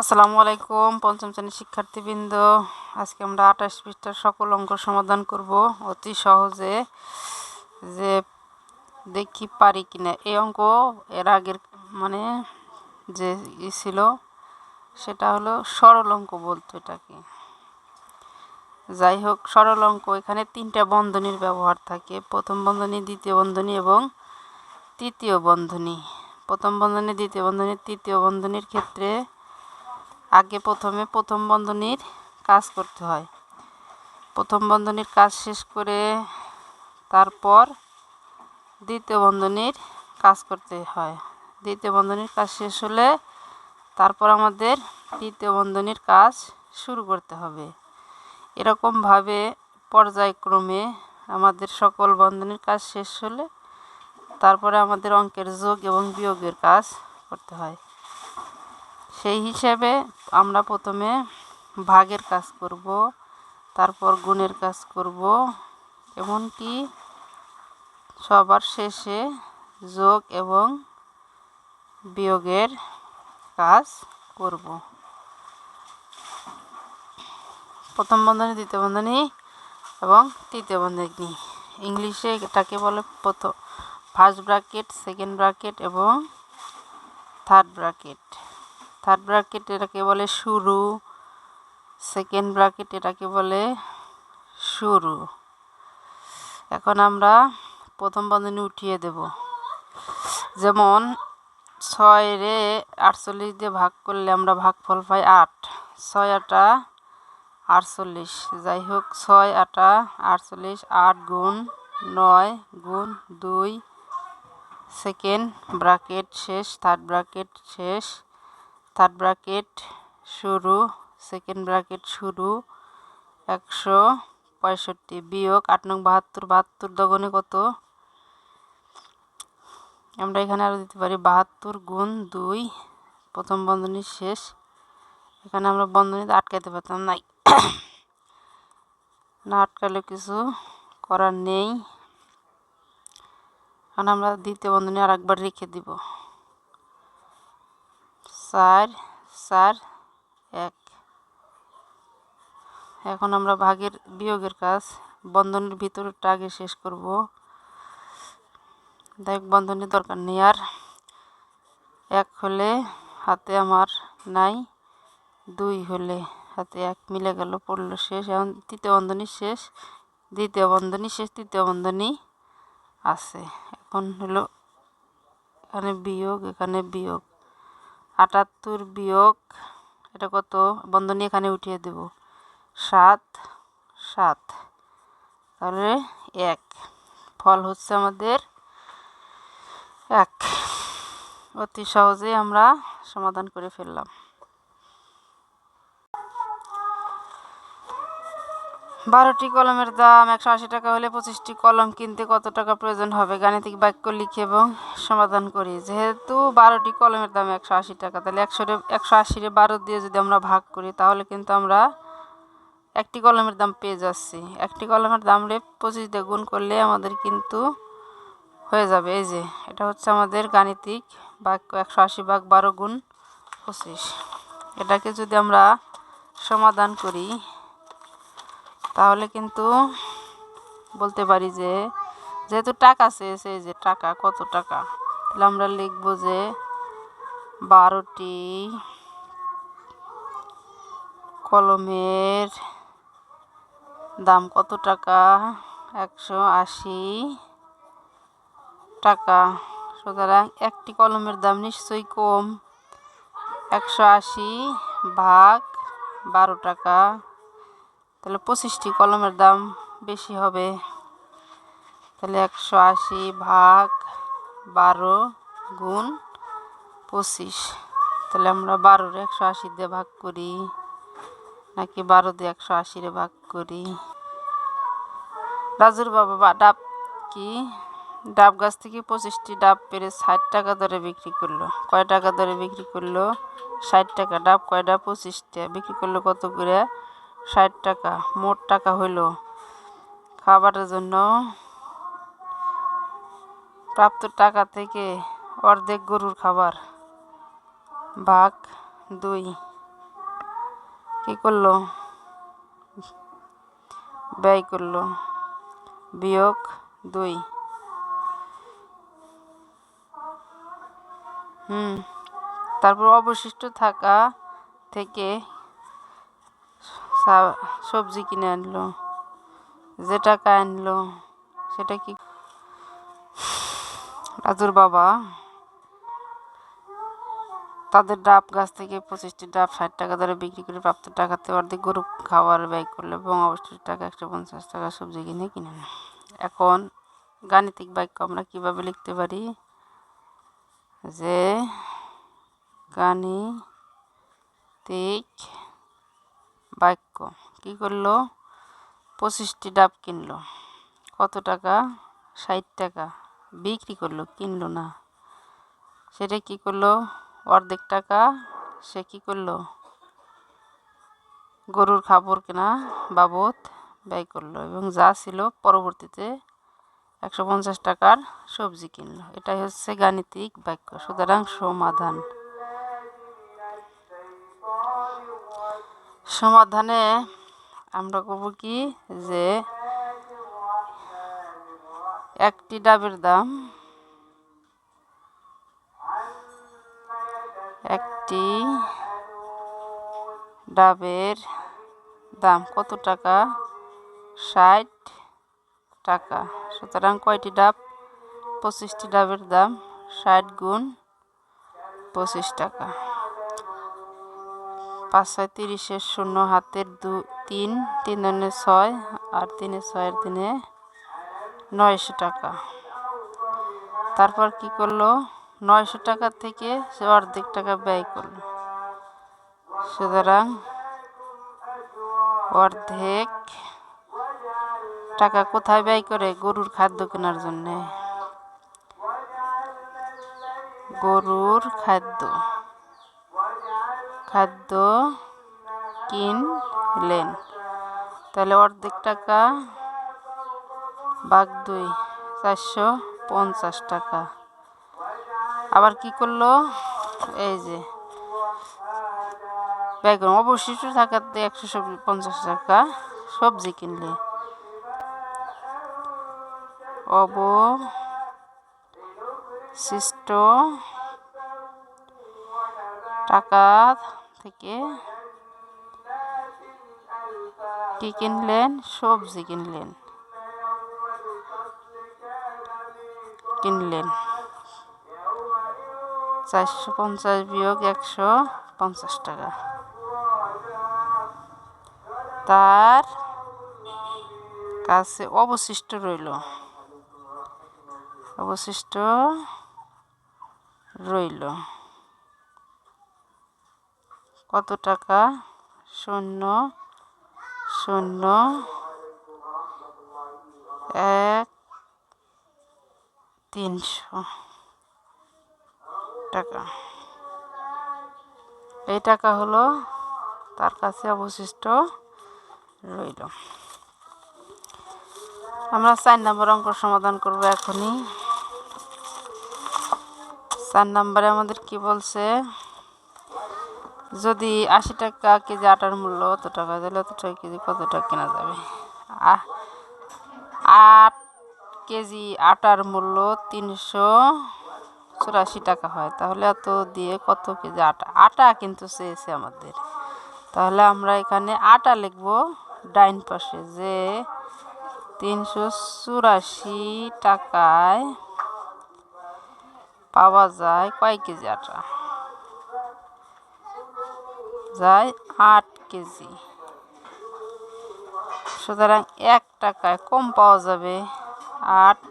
আসসালামু আলাইকুম, পঞ্চম শ্রেণির শিক্ষার্থীবৃন্দ। আজকে আমরা আঠাশ পৃষ্ঠার সকল অঙ্ক সমাধান করব। অতি সহজে যে দেখি পারি কিনা। এই অঙ্ক এর আগের মানে যে ই ছিল, সেটা হলো সরল অঙ্ক বলতো এটাকে। যাই হোক, সরল অঙ্ক, এখানে তিনটা বন্ধনীর ব্যবহার থাকে। প্রথম বন্ধনী, দ্বিতীয় বন্ধনী এবং তৃতীয় বন্ধনী। প্রথম বন্ধনী, দ্বিতীয় বন্ধনী, তৃতীয় বন্ধনীর ক্ষেত্রে আগে প্রথমে প্রথম বন্ধনীর কাজ করতে হয়। প্রথম বন্ধনীর কাজ শেষ করে তারপর দ্বিতীয় বন্ধনীর কাজ করতে হয়। দ্বিতীয় বন্ধনীর কাজ শেষ হলে তারপর আমাদের তৃতীয় বন্ধনীর কাজ শুরু করতে হবে। এরকমভাবে পর্যায়ক্রমে আমাদের সকল বন্ধনীর কাজ শেষ হলে তারপরে আমাদের অঙ্কের যোগ এবং বিয়োগের কাজ করতে হয়। সেই হিসাবে আমরা প্রথমে ভাগের কাজ করব, তারপর গুণের কাজ করব, এমনকি সবার শেষে যোগ এবং বিয়োগের কাজ করব। প্রথম বন্ধনী, দ্বিতীয় বন্ধনী এবং তৃতীয় বন্ধনী। ইংলিশে এটাকে বলে প্রথম ফার্স্ট ব্র্যাকেট সেকেন্ড ব্র্যাকেট এবং থার্ড ব্র্যাকেট থার্ড ব্র্যাকেট এটাকে বলে শুরু সেকেন্ড ব্র্যাকেট এটাকে বলে শুরু। এখন আমরা প্রথম বন্ধনী উঠিয়ে দেব। যেমন ছয় রে আটচল্লিশ দিয়ে ভাগ করলে আমরা ভাগফল পাই আট। ছয় আটা আটচল্লিশ। যাই হোক, ছয় আটা আটচল্লিশ, আট গুণ নয় গুণ দুই সেকেন্ড ব্রাকেট শেষ থার্ড ব্রাকেট শেষ। থার্ড ব্রাকেট শুরু সেকেন্ড ব্রাকেট শুরু, একশো পঁয়ষট্টি বিয়োগ আট নং বাহাত্তর বাহাত্তর দগনে কত? আমরা এখানে আরও দিতে পারি বাহাত্তর গুণ দুই, প্রথম বন্ধনী শেষ। এখানে আমরা বন্ধনীতে আটকাতে পারতাম, নাই। না আটকালে কিছু করার নেই। এখন আমরা দ্বিতীয় বন্ধনী আর একবার রেখে দিব। চার চার, এক। এখন আমরা ভাগের বিয়োগের কাজ, বন্ধনের ভিতরটা আগে শেষ করব। দেখ বন্ধনের দরকার নেই আর। এক হলে হাতে আমার নাই, দুই হলে হাতে এক মিলে গেল, পড়ল শেষ। এখন তৃতীয় বন্ধনী শেষ, দ্বিতীয় বন্ধনী শেষ, তৃতীয় বন্ধনী আছে। এখন হলো এখানে বিয়োগ এখানে বিয়োগ। আটাত্তর বিয়োগ, এটা কত? বন্ধনী এখানে উঠিয়ে দেব। সাত সাত। তাহলে এক। ফল হচ্ছে আমাদের এক। অতি সহজেই আমরা সমাধান করে ফেললাম। বারোটি কলমের দাম একশো আশি টাকা হলে পঁচিশটি কলম কিনতে কত টাকা প্রয়োজন হবে? গাণিতিক বাক্য লিখে এবং সমাধান করি। যেহেতু বারোটি কলমের দাম একশো আশি টাকা, তাহলে একশো একশো আশিরে বারো দিয়ে যদি আমরা ভাগ করি, তাহলে কিন্তু আমরা একটি কলমের দাম পেয়ে যাচ্ছি। একটি কলমের দাম রে পঁচিশ দিয়ে গুণ করলে আমাদের কিন্তু হয়ে যাবে। এই যে, এটা হচ্ছে আমাদের গাণিতিক বাক্য, একশো আশি ভাগ বারো গুণ পঁচিশ। এটাকে যদি আমরা সমাধান করি তাহলে কিন্তু বলতে পারি যে, যেহেতু টাকা চেয়েছে যে টাকা, কত টাকা? তাহলে আমরা লিখব যে বারোটি কলমের দাম কত টাকা? একশো আশি টাকা। সুতরাং একটি কলমের দাম নিশ্চয়ই কম। একশো আশি ভাগ বারো টাকা। তাহলে পঁচিশটি কলমের দাম বেশি হবে। তাহলে একশো আশি ভাগ বারো গুণ পঁচিশ। তাহলে আমরা বারোর একশো আশি দিয়ে ভাগ করি, নাকি বারো দিয়ে একশো আশিরে ভাগ করি? রাজুর বাবা বা, ডাব কি? ডাব গাছ থেকে পঁচিশটি ডাব পেরে ষাট টাকা দরে বিক্রি করল। কয় টাকা দরে বিক্রি করল? ষাট টাকা। ডাব কয়টা পঁচিশটা। বিক্রি করল কত করে? ষাট টাকা, মোট টাকা হইল খাবারের জন্য প্রাপ্ত টাকা থেকে অর্ধেক গরুর খাবার, ভাগ দুই। কি করল? ব্যয় করল। বিয়োগ দুই। হুম, তারপর অবশিষ্ট থাকা থেকে সবজি কিনে আনলো, যে টাকা আনলো, সেটা কি রাজুর বাবা, তাদের ডাব গাছ থেকে পঁচিশটি ডাব ষাট টাকা ধরে বিক্রি করে প্রাপ্ত টাকাতে অর্ধেক গরু খাওয়ার ব্যয় করল এবং অবশিষ্ট টাকা একশো পঞ্চাশ টাকা সবজি কিনে কিনে আনলো। এখন গাণিতিক বাক্য আমরা কীভাবে লিখতে পারি যে গাণিতিক বাক্য। কি করল? পঁচিশটি ডাব কিনলো। কত টাকা? ষাট টাকা। বিক্রি করল, কিনলো না। সেটা কি করল? অর্ধেক টাকা। সে কি করল? গরুর খাবার কেনা বাবদ ব্যয় করল এবং যা ছিল পরবর্তীতে একশো পঞ্চাশ টাকার সবজি কিনলো। এটাই হচ্ছে গাণিতিক বাক্য। সুতরাং সমাধান। সমাধানে আমরা করব কি যে একটি ডাবের দাম একটি ডাবের দাম কত টাকা? ষাট টাকা। সুতরাং কয়টি ডাব? পঁচিশটি ডাবের দাম ষাট গুণ পঁচিশ টাকা। পাঁচ ছয় তিরিশের শূন্য, হাতের দু, তিন তিন দুনে ছয় আর তিনে ছয়ের দিনে নয়শো টাকা। তারপর কি করল? নয়শো টাকা থেকে সে অর্ধেক টাকা ব্যয় করল। সুতরাং অর্ধেক টাকা কোথায় ব্যয় করে? গরুর খাদ্য কেনার জন্যে। গরুর খাদ্য। খাদ্য কিনলেন। তাহলে অর্ধেক টাকা বাঘ দুই, চারশো পঞ্চাশ টাকা। আবার কি করল? এই যে বেগুন অবশিষ্ট থাকাতে একশো পঞ্চাশ টাকা সবজি কিনলে। অব অবশিষ্ট টাকা থেকে কি কিনলেন? সবজি কিনলেন। কিনলেন। চারশো পঞ্চাশ বিয়োগ একশো পঞ্চাশ টাকা। তার কাছে অবশিষ্ট রইল। অবশিষ্ট রইল। কত টাকা? শূন্য শূন্য, এক, তিনশো টাকা। এই টাকা হলো তার কাছে অবশিষ্ট রইল। আমরা চার নম্বর অঙ্ক সমাধান করব এখনই। চার নম্বরে আমাদের কি বলছে? যদি আশি টাকা কেজি আটার মূল্য অত টাকা দিলে অত টাকা কেজি কত টাকা কেনা যাবে? আট কেজি আটার মূল্য তিনশো চুরাশি টাকা হয়। তাহলে এত দিয়ে কত কেজি আটা? আটা কিন্তু চেয়েছে আমাদের। তাহলে আমরা এখানে আটা লিখব ডাইন পাশে যে তিনশো চুরাশি টাকায় পাওয়া যায় কয় কেজি আটা? যায় আট কেজি। সুতরাং এক টাকায় কম পাওয়া যাবে আট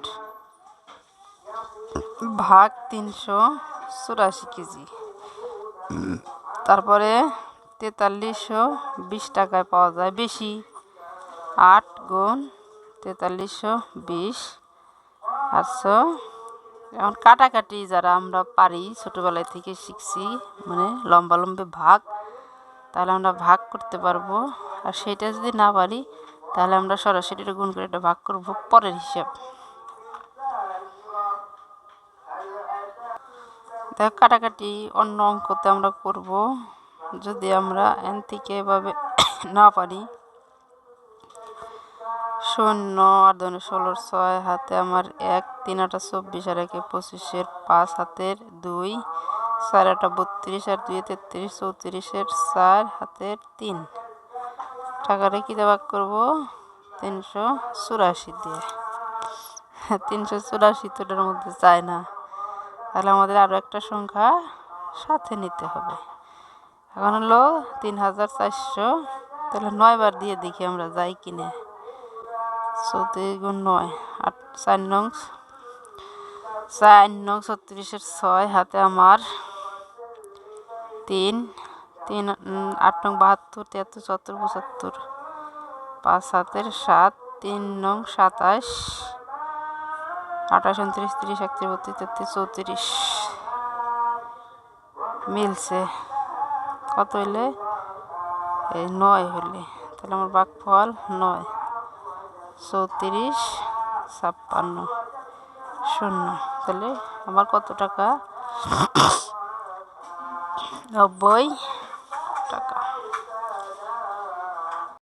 ভাগ তিনশো চুরাশি কেজি। তারপরে তেতাল্লিশশো বিশ টাকায় পাওয়া যায় বেশি। আট গুণ তেতাল্লিশশো বিশ আটশো। এখন কাটাকাটি যারা আমরা পারি, ছোটোবেলায় থেকে শিখছি মানে লম্বা লম্বে ভাগ তাহলে আমরা ভাগ করতে পারব। আর সেটা যদি না পারি, তাহলে আমরা সরাসরি গুণ করে এটা ভাগ করব পরের হিসাব। দেখ, কাটাকাটি অন্য অঙ্কতে আমরা করব। যদি আমরা এন থেকে এভাবে না পারি, শূন্য আর ধরনের ষোলোর ছয় হাতে আমার এক, তিন, আটা চব্বিশ, আর একে পঁচিশের পাঁচ হাতের দুই চার আটা বত্রিশ আর দুই তেত্রিশ, চৌত্রিশের চার, হাতের তিন। টাকাটা কী দেবাক করব? তিনশো চুরাশি দিয়ে। তিনশো চুরাশি তোটার মধ্যে চায় না। তাহলে আমাদের আরও একটা সংখ্যা সাথে নিতে হবে। এখন হলো তিন হাজার চারশো। তাহলে নয়বার দিয়ে দেখি আমরা যাই কিনে। চৌত্রিশ গুণ নয়, আট, চার নং চার নং ছত্রিশের ছয় হাতে আমার তিন তিন আট নং বাহাত্তর, তিয়াত্তর, চুয়াত্তর, পঁচাত্তর, পাঁচ হাতের সাত, তিন নং সাতাশ, আঠাশ, উনত্রিশ, তিরিশ, একত্রিশ, বত্রিশ, তেত্রিশ, চৌত্রিশ। মিলছে। কত হইলে? এই নয় হলে তাহলে আমার বাঘ ফল নয়। চৌত্রিশ, ছাপ্পান্ন, শূন্য। তাহলে আমার কত টাকা? নব্বই।